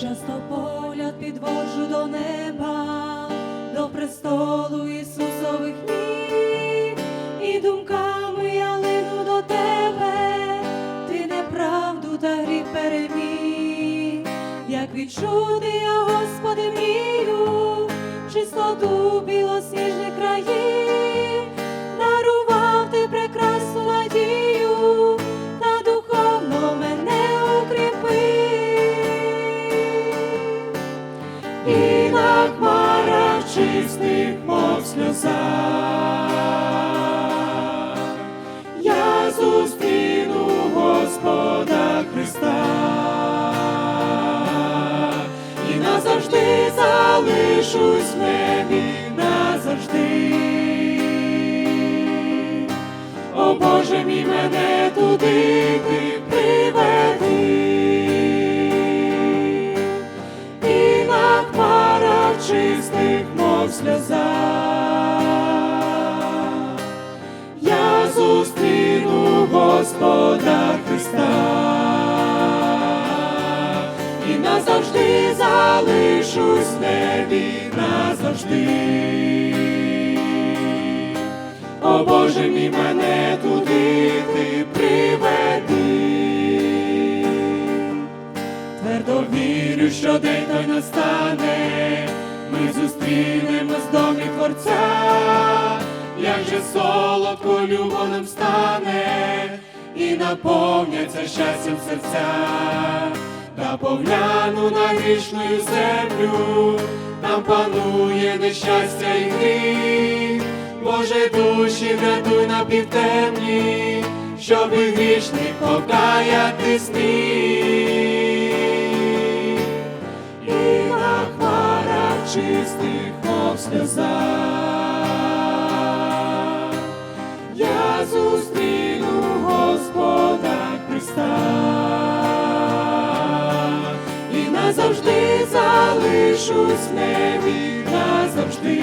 часто погляд підводжу до неба, до престолу Ісусових ніг, і думками я лину до тебе, ти неправду та гріх переміг, як відчути я, Господи, мрію, чистоту білосніжних країв, чистих, мов сльоза, я зустріну Господа Христа і назавжди залишусь в небі назавжди. О Боже мій мене туди ти приведи. Чистих, мов сльоза, я зустріну Господа Христа і назавжди залишусь в небі назавжди. О Боже мій мене туди ти приведи. Твердо вірю, що день той настане, ми зустрінемось в домі Творця, як же солодко любо стане, і наповняться щастям серця, та погляну на грішною землю, там панує нещастя і гріх. Боже душі врятуй на півтемні, щоби грішник покаятись міг. Сльоза, я зустріну Господа Христа і назавжди залишусь в небі назавжди.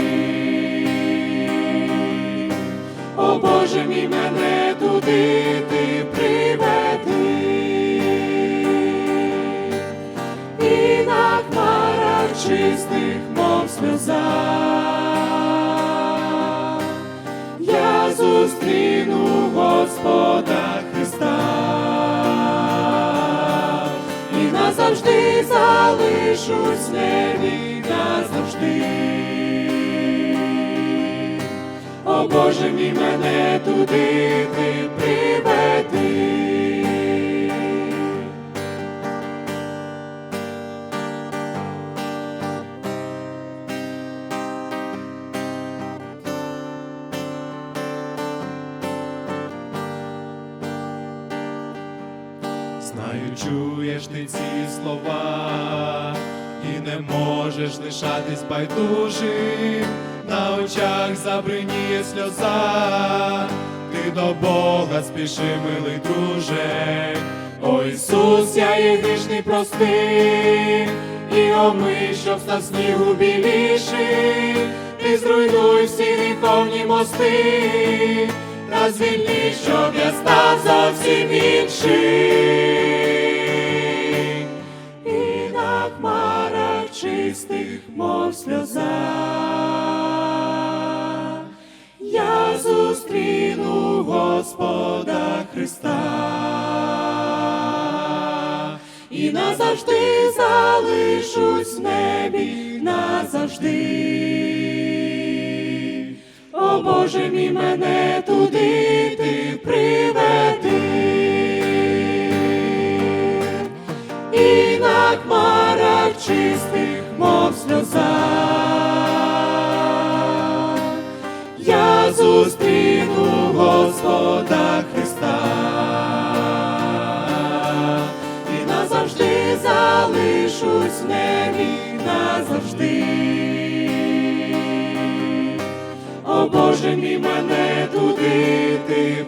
О Боже мій мене туди ти приведи. І на хмарах чистих, Господа Христа і назавжди залишусь в небі назавжди. О Боже мій мене туди ти приведи. Знаю, чуєш ти ці слова, і не можеш лишатись байдужим, на очах забриніє сльоза, ти до Бога спіши, милий друже. О Ісус, я є грішний прости, і омий, щоб став снігу біліший, ти зруйнуй всі гріховні мости, та звільни, щоб я став зовсім інший. Господа Христа і назавжди залишусь в небі назавжди. О Боже мій мене туди ти приведи. і на хмарах чистих, мов сльоза, я зустріну Господа Христа і назавжди залишусь в небі назавжди. О Боже мій мене туди ти.